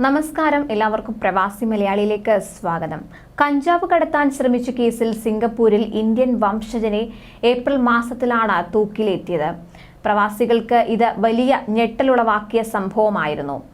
നമസ്കാരം. എല്ലാവർക്കും പ്രവാസി മലയാളിയിലേക്ക് സ്വാഗതം. കഞ്ചാവ് കടത്താൻ ശ്രമിച്ച കേസിൽ സിംഗപ്പൂരിൽ ഇന്ത്യൻ വംശജനെ ഏപ്രിൽ മാസത്തിലാണ് തൂക്കിലേറ്റിയത്. പ്രവാസികൾക്ക് ഇത് വലിയ ഞെട്ടലുളവാക്കിയ സംഭവമായിരുന്നു.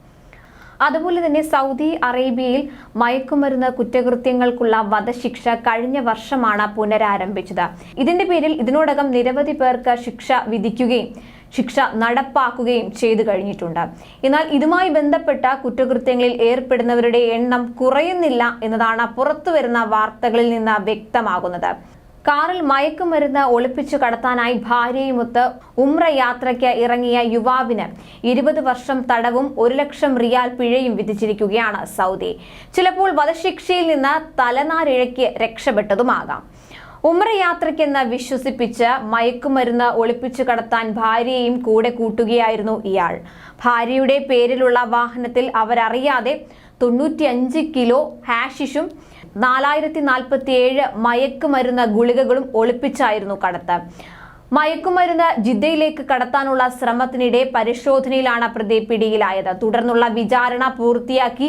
അതുപോലെ തന്നെ സൗദി അറേബ്യയിൽ മയക്കുമരുന്ന് കുറ്റകൃത്യങ്ങൾക്കുള്ള വധശിക്ഷ കഴിഞ്ഞ വർഷമാണ് പുനരാരംഭിച്ചത്. ഇതിന്റെ പേരിൽ ഇതിനോടകം നിരവധി പേർക്ക് ശിക്ഷ വിധിക്കുകയും ശിക്ഷ നടപ്പാക്കുകയും ചെയ്തു കഴിഞ്ഞിട്ടുണ്ട്. എന്നാൽ ഇതുമായി ബന്ധപ്പെട്ട കുറ്റകൃത്യങ്ങളിൽ ഏർപ്പെടുന്നവരുടെ എണ്ണം കുറയുന്നില്ല എന്നതാണ് പുറത്തുവരുന്ന വാർത്തകളിൽ നിന്ന് വ്യക്തമാകുന്നത്. കാറിൽ മയക്കുമരുന്ന് ഒളിപ്പിച്ചു കടത്താനായി ഭാര്യയുമൊത്ത് ഉമ്ര യാത്രയ്ക്ക് ഇറങ്ങിയ യുവാവിന് ഇരുപത് വർഷം തടവും ഒരു ലക്ഷം റിയാൽ പിഴയും വിധിച്ചിരിക്കുകയാണ് സൗദി. ചിലപ്പോൾ വധശിക്ഷയിൽ നിന്ന് തലനാരിഴയ്ക്ക് രക്ഷപ്പെട്ടതുമാകാം. ഉമ്ര യാത്രയ്ക്കെന്ന് വിശ്വസിപ്പിച്ച് മയക്കുമരുന്ന് ഒളിപ്പിച്ചു കടത്താൻ ഭാര്യയെയും കൂടെ കൂട്ടുകയായിരുന്നു ഇയാൾ. ഭാര്യയുടെ പേരിലുള്ള വാഹനത്തിൽ അവരറിയാതെ തൊണ്ണൂറ്റിയഞ്ച് കിലോ ഹാഷിഷും നാലായിരത്തി നാൽപ്പത്തി ഏഴ് മയക്കുമരുന്ന് ഗുളികകളും ഒളിപ്പിച്ചായിരുന്നു കടത്ത്. മയക്കുമരുന്ന് ജിദ്ദയിലേക്ക് കടത്താനുള്ള ശ്രമത്തിനിടെ പരിശോധനയിലാണ് പ്രതി പിടിയിലായത്. തുടർന്നുള്ള വിചാരണ പൂർത്തിയാക്കി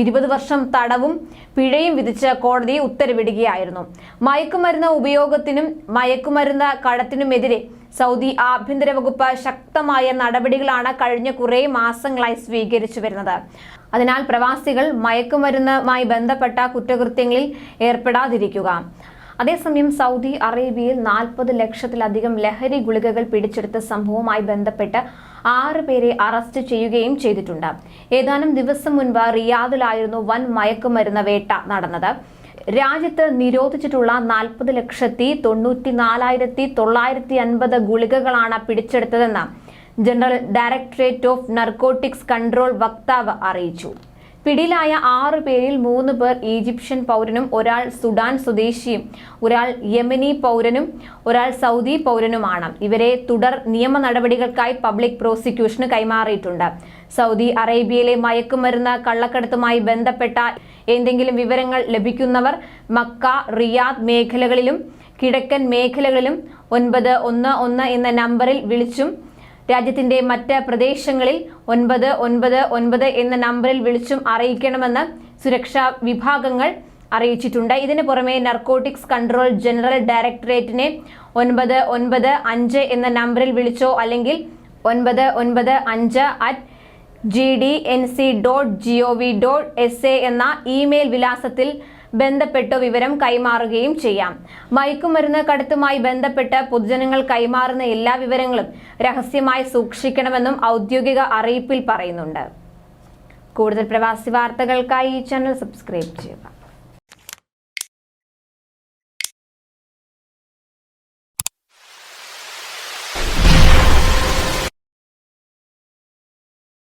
ഇരുപത് വർഷം തടവും പിഴയും വിധിച്ച് കോടതി ഉത്തരവിടുകയായിരുന്നു. മയക്കുമരുന്ന് ഉപയോഗത്തിനും മയക്കുമരുന്ന് കടത്തിനുമെതിരെ സൗദി ആഭ്യന്തര വകുപ്പ് ശക്തമായ നടപടികളാണ് കഴിഞ്ഞ കുറേ മാസങ്ങളായി സ്വീകരിച്ചു വരുന്നത്. അതിനാൽ പ്രവാസികൾ മയക്കുമരുന്നുമായി ബന്ധപ്പെട്ട കുറ്റകൃത്യങ്ങളിൽ ഏർപ്പെടാതിരിക്കുക. അതേസമയം സൗദി അറേബ്യയിൽ നാൽപ്പത് ലക്ഷത്തിലധികം ലഹരി ഗുളികകൾ പിടിച്ചെടുത്ത സംഭവവുമായി ബന്ധപ്പെട്ട് ആറ് പേരെ അറസ്റ്റ് ചെയ്യുകയും ചെയ്തിട്ടുണ്ട്. ഏതാനും ദിവസം മുൻപ് റിയാദിലായിരുന്നു വൻ മയക്കുമരുന്ന് വേട്ട നടന്നത്. രാജ്യത്ത് നിരോധിച്ചിട്ടുള്ള നാൽപ്പത് ലക്ഷത്തി തൊണ്ണൂറ്റി നാലായിരത്തി തൊള്ളായിരത്തി അൻപത് ഗുളികകളാണ് പിടിച്ചെടുത്തതെന്ന് general directorate of narcotics control വക്താവ് അറിയിച്ചു. പിടിയിലായ ആറ് പേരിൽ മൂന്ന് പേർ ഈജിപ്ഷ്യൻ പൗരനും ഒരാൾ സുഡാൻ സ്വദേശിയും ഒരാൾ യമനി പൗരനും ഒരാൾ സൗദി പൗരനുമാണ്. ഇവരെ തുടർ നിയമ നടപടികൾക്കായി പബ്ലിക് പ്രോസിക്യൂഷന് കൈമാറിയിട്ടുണ്ട്. സൗദി അറേബ്യയിലെ മയക്കുമരുന്ന് കള്ളക്കടത്തുമായി ബന്ധപ്പെട്ട എന്തെങ്കിലും വിവരങ്ങൾ ലഭിക്കുന്നവർ മക്ക റിയാദ് മേഖലകളിലും കിഴക്കൻ മേഖലകളിലും ഒൻപത് ഒന്ന് ഒന്ന് എന്ന നമ്പറിൽ വിളിച്ചും രാജ്യത്തിന്റെ മറ്റ് പ്രദേശങ്ങളിൽ ഒൻപത് ഒൻപത് ഒൻപത് എന്ന നമ്പറിൽ വിളിച്ചും അറിയിക്കണമെന്ന് സുരക്ഷാ വിഭാഗങ്ങൾ അറിയിച്ചിട്ടുണ്ട്. ഇതിന് പുറമെ നർക്കോട്ടിക്സ് കൺട്രോൾ ജനറൽ ഡയറക്ടറേറ്റിനെ ഒൻപത് ഒൻപത് അഞ്ച് എന്ന നമ്പറിൽ വിളിച്ചോ അല്ലെങ്കിൽ ഒൻപത് ഒൻപത് അഞ്ച് at G D N C dot G O V dot S A എന്ന ഇമെയിൽ വിലാസത്തിൽ ബന്ധപ്പെട്ടോ വിവരം കൈമാറുകയും ചെയ്യാം. മയക്കുമരുന്ന് കടത്തുമായി ബന്ധപ്പെട്ട് പൊതുജനങ്ങൾ കൈമാറുന്ന എല്ലാ വിവരങ്ങളും രഹസ്യമായി സൂക്ഷിക്കണമെന്നും ഔദ്യോഗിക അറിയിപ്പിൽ പറയുന്നുണ്ട്. കൂടുതൽ പ്രവാസി വാർത്തകൾക്കായി ഈ ചാനൽ സബ്സ്ക്രൈബ് ചെയ്യുക.